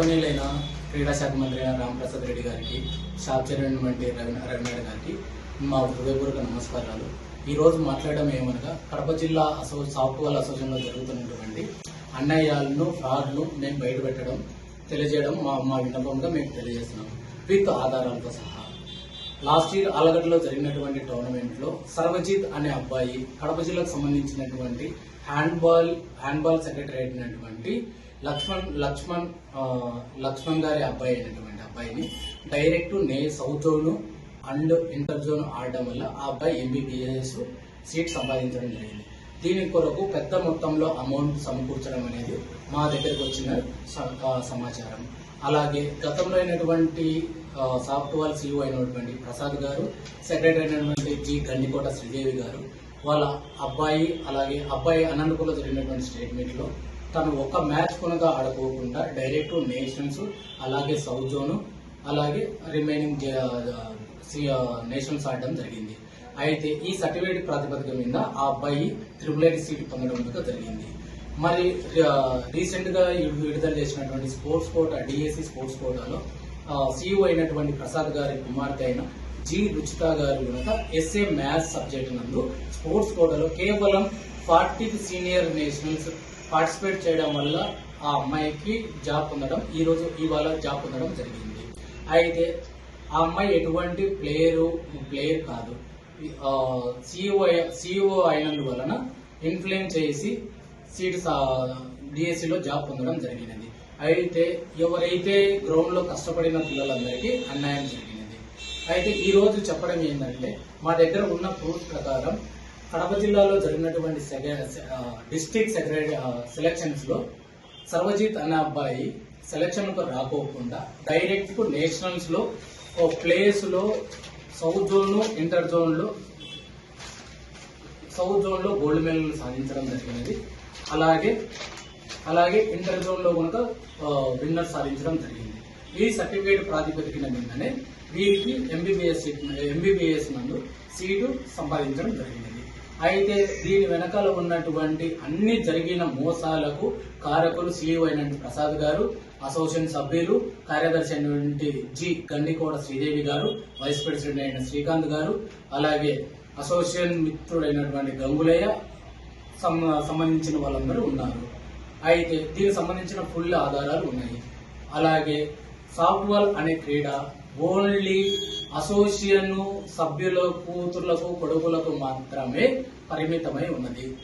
గౌరవనీయులైన క్రీడా శాఖ మంత్రి అయిన రామప్రసాద్ రెడ్డి గారికి షాప్ చైర్మన్ వంటి రవి రవినాయుడు గారికి మా హృదయపూర్వక నమస్కారాలు. ఈ రోజు మాట్లాడడం ఏమనగా కడప జిల్లా అసో సాఫ్ట్వేర్ అసోసియేషన్లో జరుగుతున్నటువంటి అన్యాయాలను ఫ్రాడ్ను మేము బయటపెట్టడం తెలియజేయడం మా మా విన్నపంగా మేము తెలియజేస్తున్నాం. విత్ ఆధారాలతో సహా. లాస్ట్ ఇయర్ ఆలగడ్డలో జరిగినటువంటి టోర్నమెంట్లో సర్వజిత్ అనే అబ్బాయి కడప జిల్లాకు సంబంధించినటువంటి హ్యాండ్బాల్ హ్యాండ్బాల్ సెక్రటరీ అయినటువంటి లక్ష్మణ్ లక్ష్మణ్ లక్ష్మణ్ గారి అబ్బాయి అయినటువంటి అబ్బాయిని డైరెక్ట్ నే south zone and inter zone ఆడడం వల్ల ఆ అబ్బాయి ఎంబీబీఎస్ సీట్ సంపాదించడం జరిగింది. దీని కొరకు పెద్ద మొత్తంలో అమౌంట్ సమకూర్చడం అనేది మా దగ్గరకు వచ్చిన స- సమాచారం. అలాగే గతంలో అయినటువంటి సాఫ్ట్వేర్ సీఈఓ అయినటువంటి ప్రసాద్ గారు సెక్రటరీ అయినటువంటి జి గండికోట శ్రీదేవి గారు వాళ్ళ అబ్బాయి అలాగే అబ్బాయి అనంతపురంలో జరిగినటువంటి స్టేట్మెంట్లో తను ఒక మ్యాచ్ కొనగా ఆడుకోకుండా డైరెక్ట్ నేషన్స్ అలాగే సౌత్ జోన్ అలాగే రిమైనింగ్ నేషన్స్ ఆడడం జరిగింది. అయితే ఈ సర్టిఫికేట్ ప్రాతిపదిక మీద ఆ అబ్బాయి త్రిపుల్ ఐటీ సీట్ పొందడం జరిగింది. మరి రీసెంట్గా విడుదల చేసినటువంటి స్పోర్ట్స్ కోట డిఎస్సి స్పోర్ట్స్ కోటాలో సీఈఓ అయినటువంటి ప్రసాద్ గారి కుమార్తె అయిన జి రుచిత గారు కనుక ఎస్ఏ మ్యాథ్స్ సబ్జెక్ట్ నందు స్పోర్ట్స్ కోటాలో కేవలం ఫార్టీ సీనియర్ నేషనల్స్ పార్టిసిపేట్ చేయడం వల్ల ఆ అమ్మాయికి జాబ్ పొందడం ఈ రోజు ఇవాళ జాబ్ పొందడం జరిగింది. అయితే ఆ అమ్మాయి ఎటువంటి ప్లేయరు ప్లేయర్ కాదు. సిఇఓ సిఇఓ అయినందువలన ఇన్ఫ్లుయెన్స్ చేసి సీట్ డిఎస్సిలో జాబ్ పొందడం జరిగినది. అయితే ఎవరైతే గ్రౌండ్లో కష్టపడిన పిల్లలందరికీ అన్యాయం జరిగినది. అయితే ఈరోజు చెప్పడం ఏంటంటే మా దగ్గర ఉన్న ప్రూఫ్ ప్రకారం కడప జిల్లాలో జరిగినటువంటి డిస్ట్రిక్ట్ సెక్రటరీ సెలక్షన్స్లో సర్వజిత్ అనే అబ్బాయి సెలక్షన్కు రాకోకుండా డైరెక్ట్కు నేషనల్స్లో ఓ ప్లేస్లో సౌత్ జోన్ ఇంటర్ జోన్లో సౌత్ జోన్లో గోల్డ్ మెడల్ సాధించడం జరిగినది. అలాగే అలాగే ఇంటర్ జోన్లో కనుక విన్నర్ సాధించడం జరిగింది. ఈ సర్టిఫికేట్ ప్రాతిపదికన మీదనే వీరికి ఎంబీబీఎస్ ఎంబీబీఎస్ నందు సీటు సంపాదించడం జరిగింది. అయితే దీని వెనకాల ఉన్నటువంటి అన్ని జరిగిన మోసాలకు కారకులు సీఈఓ అయిన ప్రసాద్ గారు అసోసియేషన్ సభ్యులు కార్యదర్శి అయినటువంటి జి గండికోట శ్రీదేవి గారు వైస్ ప్రెసిడెంట్ అయిన శ్రీకాంత్ గారు అలాగే అసోసియేషన్ మిత్రుడైనటువంటి గంగులయ్య సంబంధించిన వాళ్ళందరూ ఉన్నారు. అయితే దీనికి సంబంధించిన ఫుల్ ఆధారాలు ఉన్నాయి. అలాగే సాఫ్ట్బాల్ అనే క్రీడ ఓన్లీ అసోసియేషన్ సభ్యుల కూతుర్లకు కొడుకులకు మాత్రమే పరిమితమై ఉన్నది.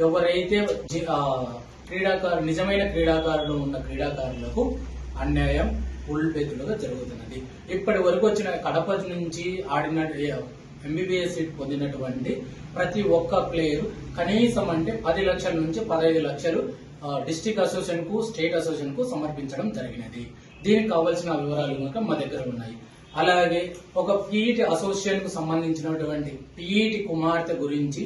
ఎవరైతే జి- క్రీడాకారు నిజమైన క్రీడాకారులు ఉన్న క్రీడాకారులకు అన్యాయం ఉల్బెతులుగా జరుగుతున్నది. ఇప్పటి వరకు వచ్చిన కడప నుంచి ఆడిన ఎంబీబీఎస్ సీట్ పొందినటువంటి ప్రతి ఒక్క ప్లేయర్ కనీసం అంటే పది లక్షల నుంచి పదహైదు లక్షలు డిస్టిక్ అసోసియేషన్కు స్టేట్ అసోసియేషన్కు సమర్పించడం జరిగినది. దీనికి కావాల్సిన వివరాలు కనుక మా దగ్గర ఉన్నాయి. అలాగే ఒక పీఈటి అసోసియేషన్కు సంబంధించినటువంటి పీఈటి కుమార్తె గురించి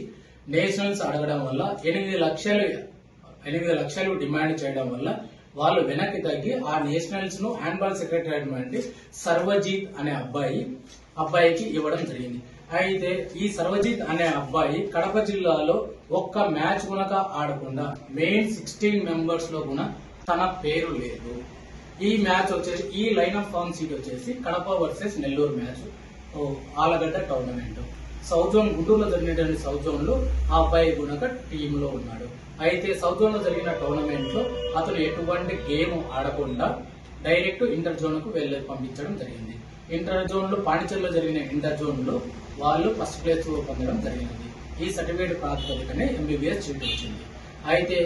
నేషనల్స్ అడగడం వల్ల ఎనిమిది లక్షలు ఎనిమిది లక్షలు డిమాండ్ చేయడం వల్ల వాళ్ళు వెనక్కి తగ్గి ఆ నేషనల్స్ను హ్యాండ్బాల్ సెక్రటరీ అయినటువంటి సర్వజీత్ అనే అబ్బాయి అబ్బాయికి ఇవ్వడం జరిగింది. అయితే ఈ సర్వజిత్ అనే అబ్బాయి కడప జిల్లాలో ఒక్క మ్యాచ్ గునక ఆడకుండా మెయిన్ సిక్స్టీన్ మెంబర్స్లో కూడా తన పేరు లేదు. ఈ మ్యాచ్ వచ్చేసి ఈ లైన్ ఆఫ్ ఫార్మ్ సీట్ వచ్చేసి కడప వర్సెస్ నెల్లూరు మ్యాచ్. ఓ, ఆలగడ్డ టోర్నమెంట్. సౌత్ జోన్ గుంటూరులో జరిగినటువంటి సౌత్ జోన్లో ఆ అబ్బాయి గుణక టీమ్లో ఉన్నాడు. అయితే సౌత్ జోన్లో జరిగిన టోర్నమెంట్లో అతను ఎటువంటి గేమ్ ఆడకుండా డైరెక్ట్ ఇంటర్ జోన్కు వెళ్ళి పంపించడం జరిగింది. ఇంటర్ జోన్లో పాండిచేరిలో జరిగిన ఇంటర్ జోన్లో వాళ్ళు ఫస్ట్ ప్లేస్ పొందడం జరిగింది. ఈ సర్టిఫికేట్ ప్రాతిపదికనే ఎంబీబీఎస్ సీట్ వచ్చింది అయితే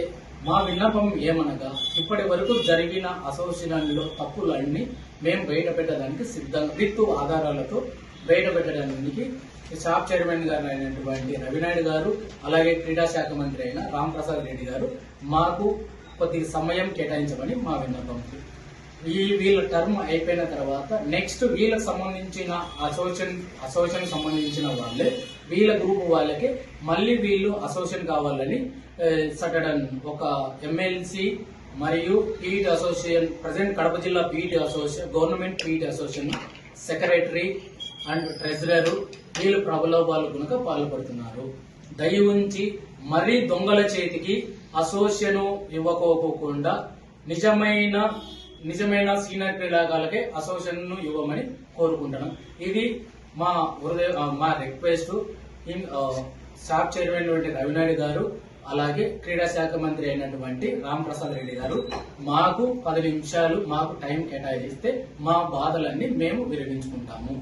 మా విన్నపం ఏమనగా ఇప్పటి వరకు జరిగిన అసోసియేషన్లో తప్పులన్నీ మేము బయట పెట్టడానికి సిద్ధంగా విత్తు ఆధారాలతో బయట పెట్టడానికి షాప్ చైర్మన్ గారు అయినటువంటి రవినాయుడు గారు అలాగే క్రీడా శాఖ మంత్రి అయిన రామ్ప్రసాద్ రెడ్డి గారు మాకు కొద్ది సమయం కేటాయించమని మా విన్నపం. ఈ వీళ్ళ టర్మ్ అయిపోయిన తర్వాత నెక్స్ట్ వీళ్ళకి సంబంధించిన అసోసియేషన్ అసోసియేషన్ సంబంధించిన వాళ్ళే వీళ్ళ గ్రూప్ వాళ్ళకి మళ్ళీ వీళ్ళు అసోసియేషన్ కావాలని సటడన్ ఒక ఎమ్మెల్సీ మరియు పీఈటీ అసోసియేషన్ ప్రజెంట్ కడప జిల్లా PET association government PET association secretary and treasurer వీళ్ళు ప్రబలోభాలు కనుక పాల్పడుతున్నారు. దయ ఉంచి మరీ దొంగల చేతికి అసోసియేషన్ ఇవ్వకోకుండా నిజమైన నిజమైన సీనియర్ క్రీడాకారులకే అసోసియేషన్ను ఇవ్వమని కోరుకుంటున్నాం. ఇది మా హృదయ మా రిక్వెస్ట్. ఇన్ షాప్ చైర్మన్ అయినటువంటి రవినాయుడు గారు అలాగే క్రీడా శాఖ మంత్రి అయినటువంటి రామ్ ప్రసాద్ రెడ్డి గారు మాకు పది నిమిషాలు మాకు టైం కేటాయిస్తే మా బాధలన్నీ మేము విరమించుకుంటాము.